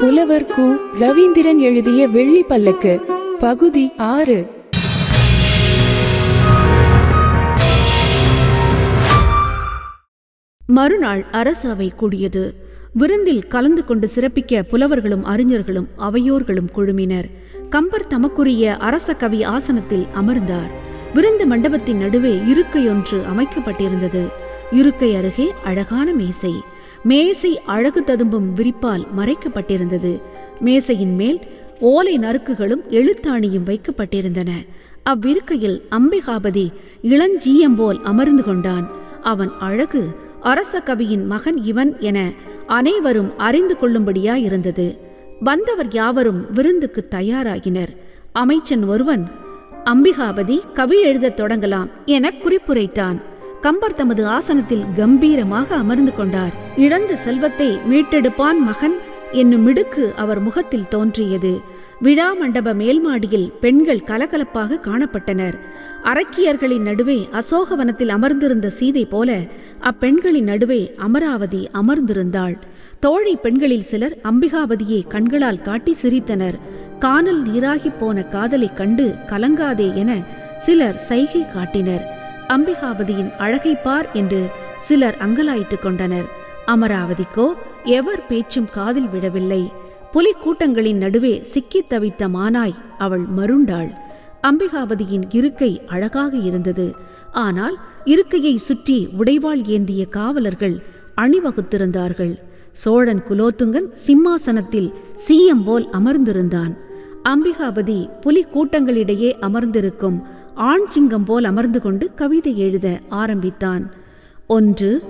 புலவர் கு ரவீந்திரன் எழுதிய வெள்ளி பல்லக்கு பகுதி ஆறு. மறுநாள் அரசவை கூடியது. விருந்தில் கலந்து கொண்டு சிறப்பிக்க புலவர்களும் அறிஞர்களும் அவையோர்களும் குழுமினர். கம்பர் தமக்குரிய அரச கவி ஆசனத்தில் அமர்ந்தார். விருந்து மண்டபத்தின் நடுவே இருக்கையொன்று அமைக்கப்பட்டிருந்தது. இருக்கை அருகே அழகான மேசை. மேசை அழகு ததும்பும் விரிப்பால் மறைக்கப்பட்டிருந்தது. மேசையின் மேல் ஓலை நறுக்குகளும் எழுத்தாணியும் வைக்கப்பட்டிருந்தன. அவ்விருக்கையில் அம்பிகாபதி இளஞ்சீயம்போல் அமர்ந்து கொண்டான். அவன் அழகு அரச கவியின் மகன் இவன் என அனைவரும் அறிந்து கொள்ளும்படியாயிருந்தது. வந்தவர் யாவரும் விருந்துக்கு தயாராகினர். அமைச்சன் ஒருவன் அம்பிகாபதி கவி எழுதத் தொடங்கலாம் என குறிப்புரைத்தான். கம்பர் தமது ஆசனத்தில் கம்பீரமாக அமர்ந்து கொண்டார். இழந்த செல்வத்தை மீட்டெடுப்பான் மகன் என்னும் மிடுக்கு அவர் முகத்தில் தோன்றியது. விழா மண்டப மேல்மாடியில் பெண்கள் கலகலப்பாக காணப்பட்டனர். அரக்கியர்களின் நடுவே அசோகவனத்தில் அமர்ந்திருந்த சீதை போல அப்பெண்களின் நடுவே அமராவதி அமர்ந்திருந்தாள். தோழி பெண்களில் சிலர் அம்பிகாபதியை கண்களால் காட்டி சிரித்தனர். காணல் நீராகிப் போன காதலைக் கண்டு கலங்காதே என சிலர் சைகை காட்டினர். அம்பிகாபதியின் அழகை பார் என்று சிலர் அங்கலாய்த்துக் கொண்டனர். அமராவதிக்கோ எவர் பேச்சும் காதில் விடவில்லை. புலி கூட்டங்களின் நடுவே சிக்கித் தவித்த மானாய் அவள் மருண்டாள். அம்பிகாபதியின் இருக்கை அழகாக இருந்தது. ஆனால் இருக்கையை சுற்றி உடைவாள் ஏந்திய காவலர்கள் அணிவகுத்திருந்தார்கள். சோழன் குலோத்துங்கன் சிம்மாசனத்தில் சீயம் போல் அமர்ந்திருந்தான். அம்பிகாபதி புலி கூட்டங்களிடையே அமர்ந்திருக்கும் ஆண் சிங்கம் போல் அமர்ந்து கொண்டு கவிதை எழுத ஆரம்பித்தான். ஒன்று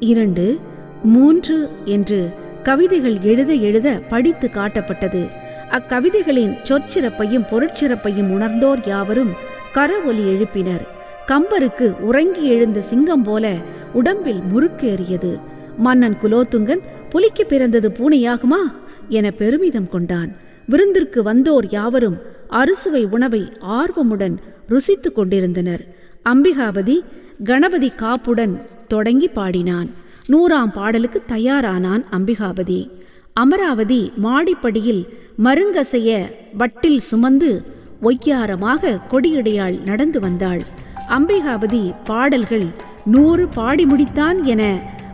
இரண்டு மூன்று என்று கவிதைகள் எழுத எழுத படித்து காட்டப்பட்டது. அக்கவிதைகளின் சொற்சிறப்பையும் பொருட்சிறப்பையும் உணர்ந்தோர் யாவரும் கரவொலி எழுப்பினர். கம்பருக்கு உறங்கி எழுந்த சிங்கம் போல உடம்பில் முறுக்கேறியது. மன்னன் குலோத்துங்கன் புலிக்கு பிறந்தது பூனையாகுமா? என பெருமிதம் கொண்டான். விருந்திற்கு வந்தோர் யாவரும் அறுசுவை உணவை ஆர்வமுடன் ருசித்துக் கொண்டிருந்தனர். அம்பிகாபதி கணபதி காப்புடன் தொடங்கி பாடினான். நூறாம் பாடலுக்கு தயாரானான் அம்பிகாபதி. அமராவதி மாடிப்படியில் மருங்கசைய வட்டில் சுமந்து ஒய்யாரமாக கொடியடையாள் நடந்து வந்தாள். அம்பிகாபதி பாடல்கள் நூறு பாடி முடித்தான் என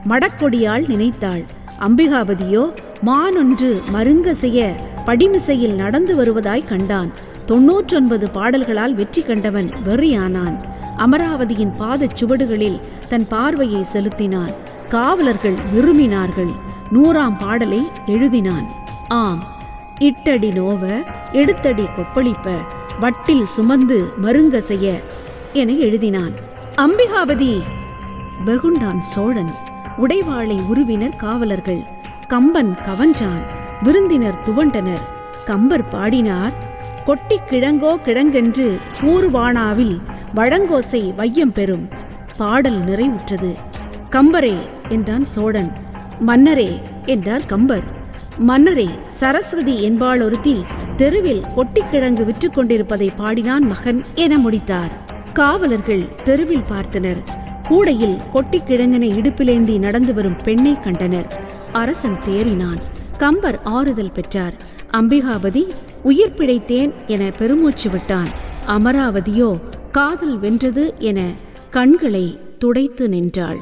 மடக்கொடியால் நினைத்தாள். அம்பிகாபதியோ மானொன்று மருங்க செய்ய படிமிசையில் நடந்து வருவதாய் கண்டான். தொன்னூற்றொன்பது பாடல்களால் வெற்றி கண்டவன் வெறியானான். அமராவதியின் பாதச் சுவடுகளில் தன் பார்வையை செலுத்தினான். காவலர்கள் விரும்பினார்கள். நூறாம் பாடலை எழுதினான். ஆம் இட்டடி நோவ எடுத்தடி கொப்பளிப்ப வட்டில் சுமந்து மருங்க செய்ய என எழுதினான். அம்பிகாபதி வெகுண்டான் சோழன் உடைவாளை உருவினர் காவலர்கள். கம்பன் கவன்றான். விருந்தினர் துவண்டனர். கம்பர் பாடினார் கொட்டி கிழங்கோ கிழங்கென்று கூறுவானாவில் வழங்கோசை வையம் பெறும். பாடல் நிறைவுற்றது. கம்பரே என்றான் சோழன். மன்னரே என்றார் கம்பர். மன்னரே சரஸ்வதி என்பாள் ஒருத்தி தெருவில் கொட்டிக்கிழங்கு விற்று கொண்டிருப்பதை பாடினான் மகன் என முடித்தார். காவலர்கள் தெருவில் பார்த்தனர். கூடையில் கொட்டிக்கிழங்கனை இடுப்பிலேந்தி நடந்து வரும் பெண்ணை கண்டனர். அரசன் தேறினான். கம்பர் ஆறுதல் பெற்றார். அம்பிகாபதி உயிர் பிழைத்தேன் என பெருமூச்சு விட்டான். அமராவதியோ காதல் வென்றது என கண்களை துடைத்து நின்றாள்.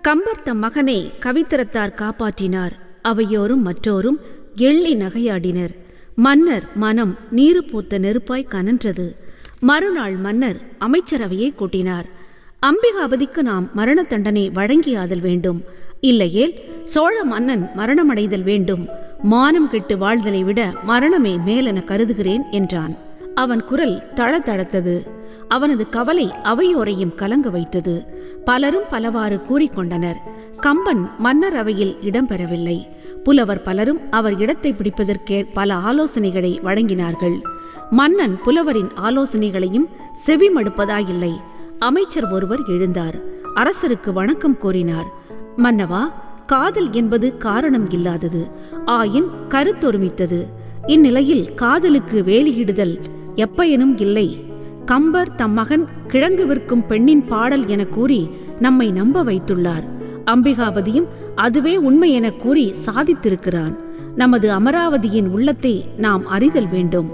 கம்பர் தம் மகனை கவித்திரத்தார் காப்பாற்றினார். அவையோரும் மற்றோரும் எள்ளி நகையாடினர். மன்னர் மனம் நீரு பூத்த நெருப்பாய் கனன்றது. மறுநாள் மன்னர் அமைச்சரவையை கூட்டினார். அம்பிகாபதிக்கு நாம் மரண தண்டனை வழங்கியாதல் வேண்டும். இல்லையேல் சோழ மன்னன் மரணமடைதல் வேண்டும். மானம் கெட்டு வாழ்தலை விட மரணமே மேலென கருதுகிறேன் என்றான். அவன் குரல் தளதளத்தது. அவனது கவலை அவையோரையும் கலங்க வைத்தது. பலரும் பலவாறு கூறிக்கொண்டனர். கம்பன் மன்னர் அவையில் இடம்பெறவில்லை. புலவர் பலரும் அவர் இடத்தை பிடிப்பதற்கே பல ஆலோசனைகளை வழங்கினார்கள். மன்னன் புலவரின் ஆலோசனைகளையும் செவிமடுப்பதாயில்லை. அமைச்சர் ஒருவர் எழுந்தார். அரசருக்கு வணக்கம் கூறினார். மன்னவா காதல் என்பது காரணம் இல்லாதது. ஆயின் கருத்தொருமித்தது. இந்நிலையில் காதலுக்கு வேலியிடுதல் எப்பயனும் இல்லை. கம்பர் தம் மகன் கிழங்கு விற்கும் பெண்ணின் பாடல் என கூறி நம்மை நம்ப வைத்துள்ளார். அம்பிகாபதியும் அதுவே உண்மை என கூறி சாதித்திருக்கிறான். நமது அமராவதியின் உள்ளத்தை நாம் அறிதல் வேண்டும்.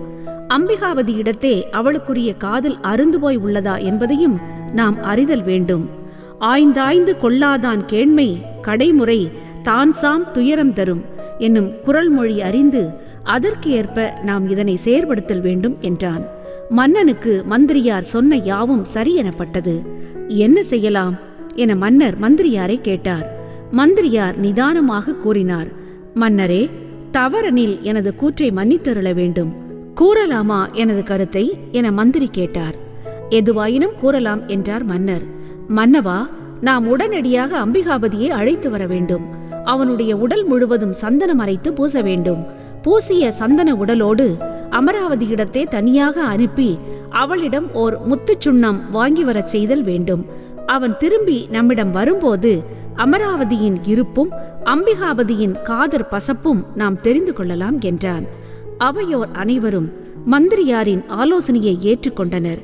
அம்பிகாவதியிடத்தே அவளுக்குரிய காதல் அருந்து போய் உள்ளதா என்பதையும் நாம் அறிதல் வேண்டும். ஆய்ந்தாய்ந்து கொள்ளாதான் கேண்மை கடைமுறை தான் சாம் துயரம் தரும் என்னும் குரல் மொழி அறிந்து அதற்கு ஏற்ப நாம் இதனை செயற்படுத்தல் வேண்டும் என்றான். மன்னனுக்கு மந்திரியார் சொன்ன யாவும் சரி எனப்பட்டது. என்ன செய்யலாம்? என மன்னர் மந்திரியாரை கேட்டார். மந்திரியார் நிதானமாக கூறினார். மன்னரே தவறனில் எனது கூற்றை மன்னித்தருள வேண்டும். கூறலாமா எனது கருத்தை? என மந்திரி கேட்டார். எதுவாயினும் கூறலாம் என்றார் மன்னர். மன்னவா நாம் உடனடியாக அம்பிகாபதியை அழைத்து வர வேண்டும். அவனுடைய உடல் முழுவதும் சந்தனம் அரைத்து பூச வேண்டும். பூசிய சந்தன உடலோடு அமராவதியிடத்தே தனியாக அனுப்பி அவளிடம் ஓர் முத்துச் சுண்ணம் வாங்கி வரச் செய்தல் வேண்டும். அவன் திரும்பி நம்மிடம் வரும்போது அமராவதியின் இருப்பும் அம்பிகாபதியின் காதர் பசப்பும் நாம் தெரிந்து கொள்ளலாம் என்றான். அவையோர் அனைவரும் மந்திரியாரின் ஆலோசனையை ஏற்றுக்கொண்டனர்.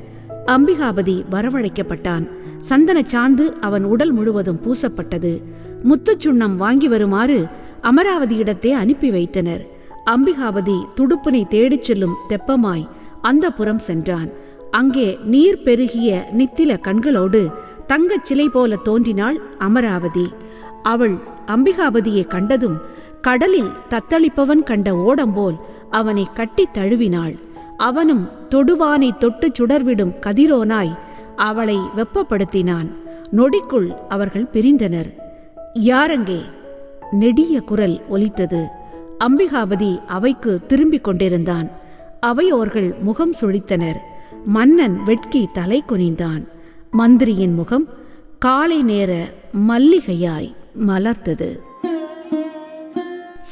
அம்பிகாபதி வரவழைக்கப்பட்டான். சந்தன சாந்து அவன் உடல் முழுவதும் பூசப்பட்டது. முத்துச்சுண்ணம் வாங்கி வருமாறு அமராவதியிடத்தே அனுப்பி வைத்தனர். அம்பிகாபதி துடுப்பினை தேடிச் செல்லும் தெப்பமாய் அந்த புறம் சென்றான். அங்கே நீர் பெருகிய நித்தில கண்களோடு தங்கச் சிலை போல தோன்றினாள் அமராவதி. அவள் அம்பிகாபதியை கண்டதும் கடலில் தத்தளிப்பவன் கண்ட ஓடம்போல் அவனை கட்டித் தழுவினாள். அவனும் தொடுவானை தொட்டுச் சுடர்விடும் கதிரோனாய் அவளை வெப்பப்படுத்தினான். நொடிக்குள் அவர்கள் பிரிந்தனர். யாரங்கே? நெடிய குரல் ஒலித்தது. அம்பிகாபதி அவைக்கு திரும்பிக் கொண்டிருந்தான். அவையோர்கள் முகம் சுழித்தனர். மன்னன் வெட்கி தலை குனிந்தான். மந்திரியின் முகம் காலை நேர மல்லிகையாய் மலர்ந்தது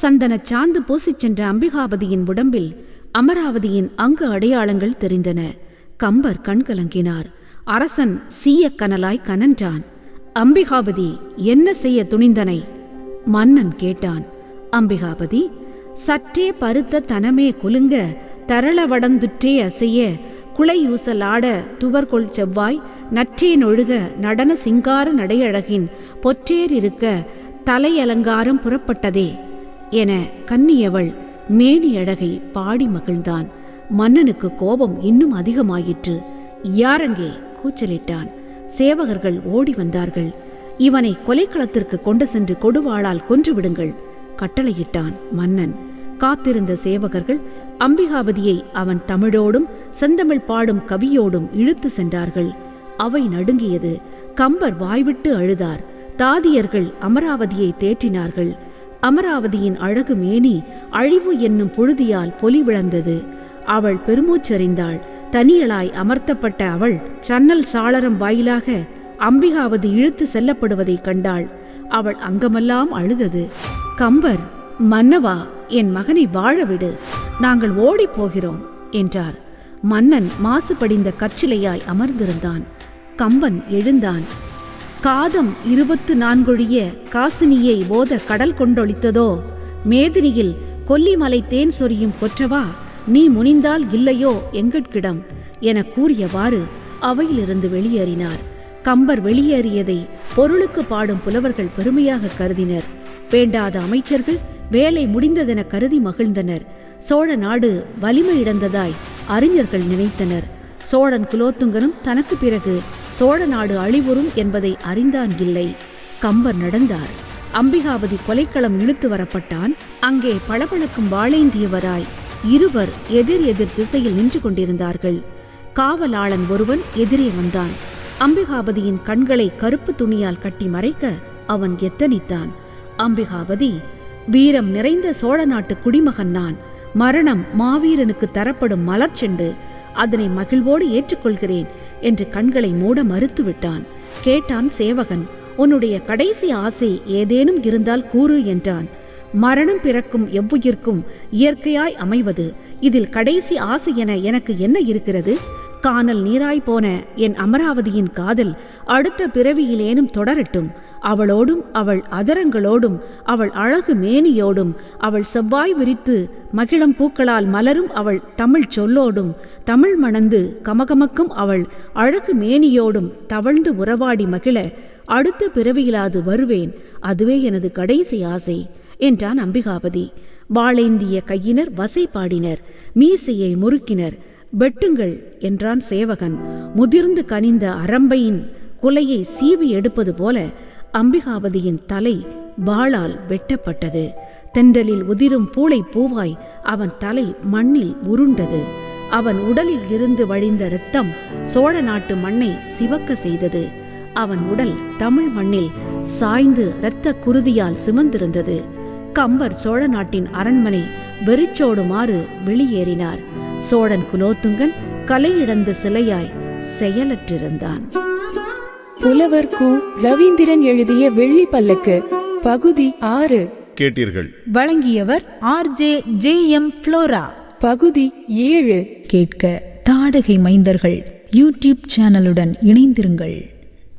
சந்தனச் சாந்து பூசிச் சென்ற அம்பிகாபதியின் உடம்பில் அமராவதியின் அங்கு அடையாளங்கள் தெரிந்தன. கம்பர் கண்கலங்கினார் அரசன் சீய கனலாய் கனன்றான். அம்பிகாபதி என்ன செய்ய துணிந்தனை? மன்னன் கேட்டான். அம்பிகாபதி சற்றே பருத்த தனமே குலுங்க தரளவடந்துற்றே அசைய குளையூசலாட துவர்கொள் செவ்வாய் நற்றே நொழுக நடன சிங்கார நடையழகின் பொற்றேர் இருக்க தலையலங்காரம் புறப்பட்டதே என கன்னியவள் மேனி அழகை பாடி மகிழ்ந்தான். மன்னனுக்கு கோபம் இன்னும் அதிகமாயிற்று. யாரங்கே? கூச்சலிட்டான். சேவகர்கள் ஓடி வந்தார்கள். இவனை கொலைக்களத்திற்கு கொண்டு சென்று கொடுவாளால் கொன்றுவிடுங்கள் கட்டளையிட்டான் மன்னன். காத்திருந்த சேவகர்கள் அம்பிகாபதியை அவன் தமிழோடும் செந்தமிழ் பாடும் கவியோடும் இழுத்து சென்றார்கள். அவை நடுங்கியது. கம்பர் வாய்விட்டு அழுதார். தாதியர்கள் அமராவதியை தேற்றினார்கள். அமராவதியின் அழகு மேனி அழிவு என்னும் புழுதியால் பொலிவிழந்தது அவள் பெருமூச்சறிந்தாள். தனியலாய் அமர்த்தப்பட்ட அவள் சன்னல் சாளரம் வாயிலாக அம்பிகாவதி இழுத்து செல்லப்படுவதைக் கண்டாள். அவள் அங்கமெல்லாம் அழுதது. கம்பர் மன்னவா என் மகனை வாழவிடு நாங்கள் ஓடிப் போகிறோம் என்றார். மன்னன் மாசுபடிந்த கற்சிலையாய் அமர்ந்திருந்தான். கம்பன் எழுந்தான். காதம் இருபத்து நான்கொழிய காசினியை ஓத கடல் கொண்டொழித்ததோ? மேதினியில் கொல்லிமலை தேன் சொரியும் கொற்றவா? நீ முனிந்தால் இல்லையோ எங்கட்கிடம்? என கூறியவாறு அவையிலிருந்து வெளியேறினார். கம்பர் வெளியேறியதை பொருளுக்கு பாடும் புலவர்கள் பெருமையாக கருதினர். வேண்டாத அமைச்சர்கள் வேலை முடிந்ததென கருதி மகிழ்ந்தனர். சோழ நாடு வலிமை இழந்ததாய் அறிஞர்கள் நினைத்தனர். சோழன் குலோத்துங்கனும் தனக்கு பிறகு சோழ நாடு அழிவுறும் என்பதை அறிந்தான் இல்லை. கம்பர் நடந்தார். அம்பிகாபதி கொலைக்களம் இழுத்து வரப்பட்டான். அங்கே பளபளக்கும் வாழேந்தியவராய் இருவர் எதிர் எதிர் திசையில் நின்று கொண்டிருந்தார்கள். காவலாளன் ஒருவன் எதிரே வந்தான். அம்பிகாபதியின் கண்களை கருப்பு துணியால் கட்டி மறைக்க அவன் எத்தனித்தான். அம்பிகாபதி வீரம் நிறைந்த சோழ நாட்டு குடிமகன் நான். மரணம் மாவீரனுக்கு தரப்படும் மலர்ச்செண்டு. அதனை மகிழ்வோடு ஏற்றுக்கொள்கிறேன் என்று கண்களை மூட மறுத்துவிட்டான். கேட்டான் சேவகன் உன்னுடைய கடைசி ஆசை ஏதேனும் இருந்தால் கூறு என்றான். மரணம் பிறக்கும் எவ்வுயிர்க்கும் இயற்கையாய் அமைவது இதில் கடைசி ஆசை என எனக்கு என்ன இருக்கிறது? கானல் நீராய் போன என் அமராவதியின் காதல் அடுத்த பிறவியிலேனும் தொடரட்டும். அவளோடும் அவள் அதரங்களோடும் அவள் அழகு மேனியோடும் அவள் செவ்வாய் விரித்து மகிழம் பூக்களால் மலரும் அவள் தமிழ் சொல்லோடும். தமிழ் மணந்து கமகமக்கும் அவள் அழகு மேனியோடும் தவழ்ந்து உறவாடி மகிழ அடுத்த பிறவியிலாது வருவேன் அதுவே எனது கடைசி ஆசை என்றான் அம்பிகாபதி. வாளேந்திய கையினர் வசை பாடினர் மீசையை முறுக்கினர் வெட்டுங்கள் என்றான் சேவகன். முதிர்ந்து கனிந்த அரம்பையின் குலையை சீவி எடுப்பது போல அம்பிகாபதியின் தலை வாளால் வெட்டப்பட்டது. தென்றலில் உதிரும் பூளை பூவாய் அவன் தலை மண்ணில் உருண்டது. அவன் உடலில் இருந்து வழிந்த இரத்தம் சோழ நாட்டு மண்ணை சிவக்க செய்தது. அவன் உடல் தமிழ் மண்ணில் சாய்ந்து இரத்த குருதியால் சிமந்திருந்தது. கம்பர் சோழ நாட்டின் அரண்மனை வெறிச்சோடுமாறு வெளியேறினார். சோழன் குலோத்துங்கன் கலையிழந்த சிலையாய் செயலற்றிருந்தான். புலவர் கு ரவீந்திரன் எழுதிய வெள்ளி பல்லக்கு பகுதி ஆறு. கேட்டீர்கள். வழங்கியவர் ஆர்ஜே ஜே எம் ஃப்ளோரா. பகுதி ஏழு. கேட்க தாடகை மைந்தர்கள் யூடியூப் சேனலுடன் இணைந்திருங்கள்.